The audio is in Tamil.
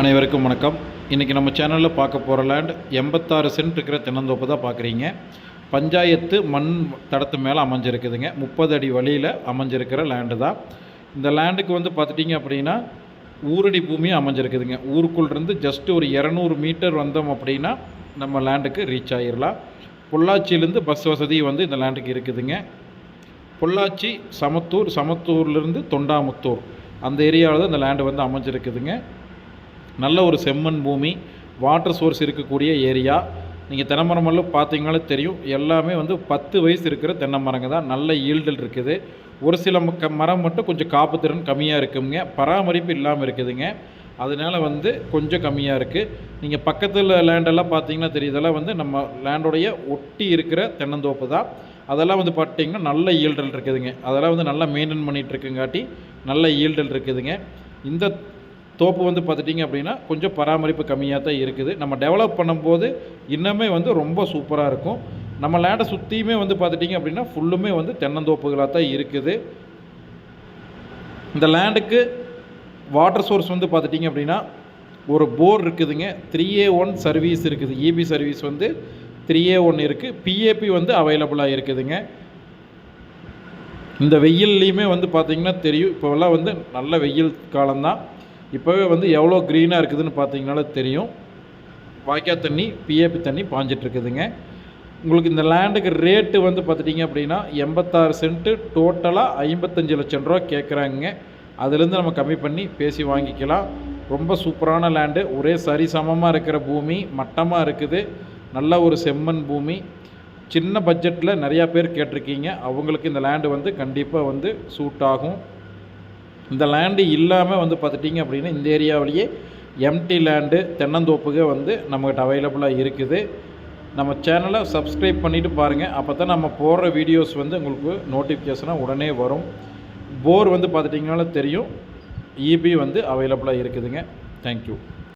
அனைவருக்கும் வணக்கம். இன்றைக்கி நம்ம சேனலில் பார்க்க போகிற லேண்ட் எண்பத்தாறு சென்ட் இருக்கிற தென்னந்தோப்பு தான் பார்க்குறீங்க. பஞ்சாயத்து மண் தடத்து மேலே அமைஞ்சிருக்குதுங்க. முப்பது அடி வழியில் அமைஞ்சிருக்கிற லேண்டு தான். இந்த லேண்டுக்கு வந்து பார்த்துட்டிங்க அப்படின்னா ஊரடி பூமியும் அமைஞ்சிருக்குதுங்க. ஊருக்குள்ளேருந்து ஜஸ்ட் ஒரு இரநூறு மீட்டர் வந்தோம் அப்படின்னா நம்ம லேண்டுக்கு ரீச் ஆகிடலாம் பொள்ளாச்சியிலேருந்து பஸ் வசதி வந்து இந்த லேண்டுக்கு இருக்குதுங்க. பொள்ளாச்சி சமத்தூர் சமத்தூர்லேருந்து தொண்டாமுத்தூர். அந்த ஏரியாவில் தான் இந்த லேண்டு வந்து அமைஞ்சிருக்குதுங்க. நல்ல ஒரு செம்மண் பூமி வாட்டர் சோர்ஸ் இருக்கக்கூடிய ஏரியா நீங்கள் தென்னை மரமெல்லாம் பார்த்தீங்கனாலே தெரியும். எல்லாமே வந்து பத்து வயசு இருக்கிற தென்னை மரங்க தான். நல்ல ஈல்டல் இருக்குது. ஒரு சில மக்க மரம் மட்டும் கொஞ்சம் காப்பு திறன் கம்மியாக இருக்குங்க. பராமரிப்பு இல்லாமல் இருக்குதுங்க. அதனால வந்து கொஞ்சம் கம்மியாக இருக்குது நீங்கள் பக்கத்தில் லேண்டெல்லாம் பார்த்தீங்கன்னா தெரியுதெல்லாம் வந்து நம்ம லேண்டோடைய ஒட்டி இருக்கிற தென்னந்தோப்பு தான். அதெல்லாம் வந்து பார்த்தீங்கன்னா நல்ல ஈல்டல் இருக்குதுங்க. அதெல்லாம் வந்து நல்லா மெயின்டைன் பண்ணிகிட்டு இருக்குங்காட்டி நல்ல ஈல்டல் இருக்குதுங்க. இந்த தோப்பு வந்து பார்த்துட்டிங்க அப்படின்னா கொஞ்சம் பராமரிப்பு கம்மியாக தான் இருக்குது. நம்ம டெவலப் பண்ணும்போது இன்னுமே வந்து ரொம்ப சூப்பராக இருக்கும். நம்ம லேண்டை சுற்றியுமே வந்து பார்த்துட்டிங்க அப்படின்னா ஃபுல்லுமே வந்து தென்னந்தோப்புகளாக தான் இருக்குது. இந்த லேண்டுக்கு வாட்டர் சோர்ஸ் வந்து பார்த்துட்டிங்க அப்படின்னா ஒரு போர் இருக்குதுங்க. த்ரீ ஏ ஒன் சர்வீஸ் இருக்குது. இபி சர்வீஸ் வந்து த்ரீ ஏ ஒன் இருக்குது பிஏபி வந்து அவைலபிளாக இருக்குதுங்க. இந்த வெயில்லையுமே வந்து பார்த்திங்கன்னா தெரியும். இப்போல்லாம் வந்து நல்ல வெயில் காலம்தான். இப்போவே வந்து எவ்வளோ க்ரீனாக இருக்குதுன்னு பார்த்தீங்கனாலே தெரியும். வாய்க்கால் தண்ணி பிஏபி தண்ணி பாஞ்சிட்ருக்குதுங்க உங்களுக்கு இந்த லேண்டுக்கு ரேட்டு வந்து பார்த்துட்டிங்க அப்படின்னா எண்பத்தாறு சென்ட்டு டோட்டலாக ஐம்பத்தஞ்சு லட்சம் ரூபா கேட்குறாங்க அதுலேருந்து நம்ம கம்மி பண்ணி பேசி வாங்கிக்கலாம். ரொம்ப சூப்பரான லேண்டு ஒரே சரிசமமாக இருக்கிற பூமி மட்டமாக இருக்குது. நல்ல ஒரு செம்மண் பூமி. சின்ன பட்ஜெட்டில் நிறையா பேர் கேட்டிருக்கீங்க. அவங்களுக்கு இந்த லேண்டு வந்து கண்டிப்பாக வந்து சூட் ஆகும். இந்த லேண்டு இல்லாமல் வந்து பார்த்துட்டிங்க அப்படின்னா இந்த ஏரியாவிலேயே எம்டி லேண்டு தென்னந்தோப்புக வந்து நம்மகிட்ட அவைலபிளாக இருக்குது. நம்ம சேனலை சப்ஸ்கிரைப் பண்ணிவிட்டு பாருங்கள் அப்போ தான் நம்ம போடுற வீடியோஸ் வந்து உங்களுக்கு நோட்டிஃபிகேஷனாக உடனே வரும். போர் வந்து பார்த்துட்டிங்கனால தெரியும். இபி வந்து அவைலபிளாக இருக்குதுங்க. தேங்க்யூ